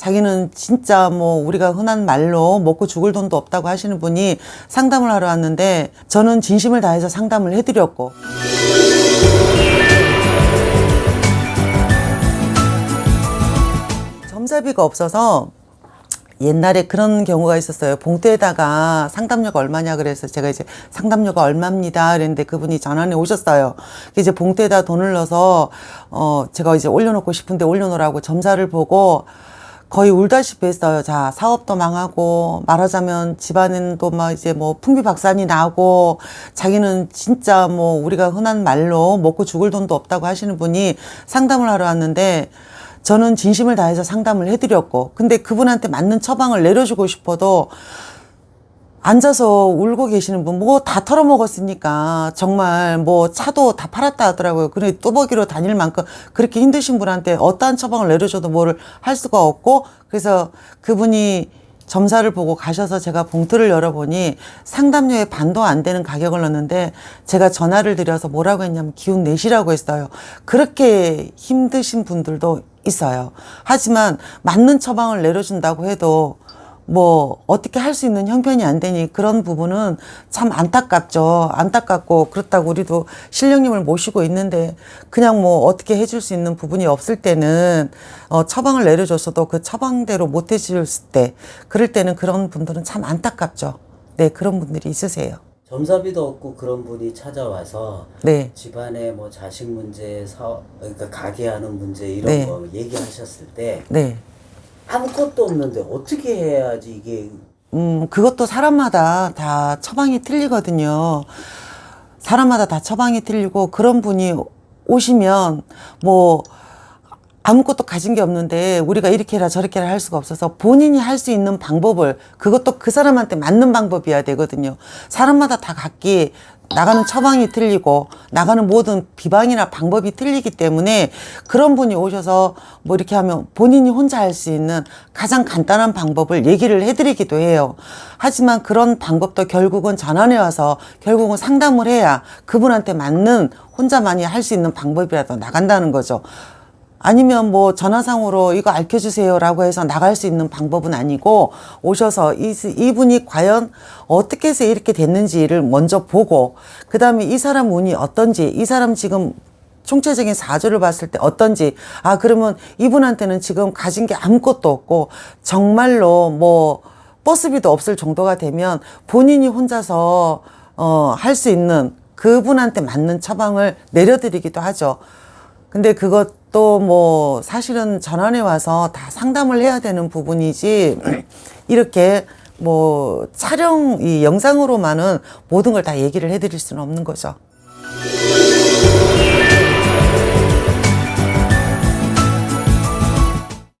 자기는 진짜 뭐 우리가 흔한 말로 먹고 죽을 돈도 없다고 하시는 분이 상담을 하러 왔는데 저는 진심을 다해서 상담을 해드렸고 점사비가 없어서 옛날에 그런 경우가 있었어요. 봉투에다가 상담료가 얼마냐 그래서 제가 이제 상담료가 얼마입니다. 그랬는데 그분이 전화에 오셨어요. 이제 봉투에다 돈을 넣어서 어 제가 이제 올려놓고 싶은데 올려놓으라고 점사를 보고 거의 울다시피 했어요. 자, 사업도 망하고, 말하자면 집안에도 막 이제 뭐 풍비박산이 나고, 자기는 진짜 뭐 우리가 흔한 말로 먹고 죽을 돈도 없다고 하시는 분이 상담을 하러 왔는데, 저는 진심을 다해서 상담을 해드렸고, 근데 그분한테 맞는 처방을 내려주고 싶어도, 앉아서 울고 계시는 분, 뭐 다 털어먹었으니까, 정말 뭐 차도 다 팔았다 하더라고요. 그래, 뚜벅이로 다닐 만큼 그렇게 힘드신 분한테 어떠한 처방을 내려줘도 뭐를 할 수가 없고, 그래서 그분이 점사를 보고 가셔서 제가 봉투를 열어보니 상담료의 반도 안 되는 가격을 넣는데 제가 전화를 드려서 뭐라고 했냐면 기운 내시라고 했어요. 그렇게 힘드신 분들도 있어요. 하지만 맞는 처방을 내려준다고 해도 뭐 어떻게 할 수 있는 형편이 안 되니 그런 부분은 참 안타깝죠. 안타깝고 그렇다고 우리도 신령님을 모시고 있는데 그냥 뭐 어떻게 해줄 수 있는 부분이 없을 때는 어 처방을 내려줬어도 그 처방대로 못 해줄 때 그럴 때는 그런 분들은 참 안타깝죠. 네 그런 분들이 있으세요. 점사비도 없고 그런 분이 찾아와서 네. 집안에 뭐 자식 문제, 사업, 그러니까 가게 하는 문제 이런 네. 거 얘기하셨을 때 네. 아무것도 없는데 어떻게 해야지 이게 음, 그것도 사람마다 다 처방이 틀리거든요. 사람마다 다 처방이 틀리고 그런 분이 오시면 뭐 아무것도 가진 게 없는데 우리가 이렇게 해라 저렇게 해라 할 수가 없어서 본인이 할 수 있는 방법을 그것도 그 사람한테 맞는 방법이어야 되거든요. 사람마다 다 각기 나가는 처방이 틀리고 나가는 모든 비방이나 방법이 틀리기 때문에 그런 분이 오셔서 뭐 이렇게 하면 본인이 혼자 할 수 있는 가장 간단한 방법을 얘기를 해드리기도 해요. 하지만 그런 방법도 결국은 전환해 와서 결국은 상담을 해야 그분한테 맞는 혼자만이 할 수 있는 방법이라도 나간다는 거죠. 아니면 뭐 전화상으로 이거 알려주세요라고 해서 나갈 수 있는 방법은 아니고 오셔서 이, 이분이 과연 어떻게 해서 이렇게 됐는지를 먼저 보고 그 다음에 이 사람 운이 어떤지 이 사람 지금 총체적인 사주를 봤을 때 어떤지 아 그러면 이분한테는 지금 가진 게 아무것도 없고 정말로 뭐 버스비도 없을 정도가 되면 본인이 혼자서 어 할 수 있는 그분한테 맞는 처방을 내려드리기도 하죠. 근데 그것도 뭐 사실은 전환에 와서 다 상담을 해야 되는 부분이지 이렇게 뭐 촬영 이 영상으로만은 모든 걸 다 얘기를 해드릴 수는 없는 거죠.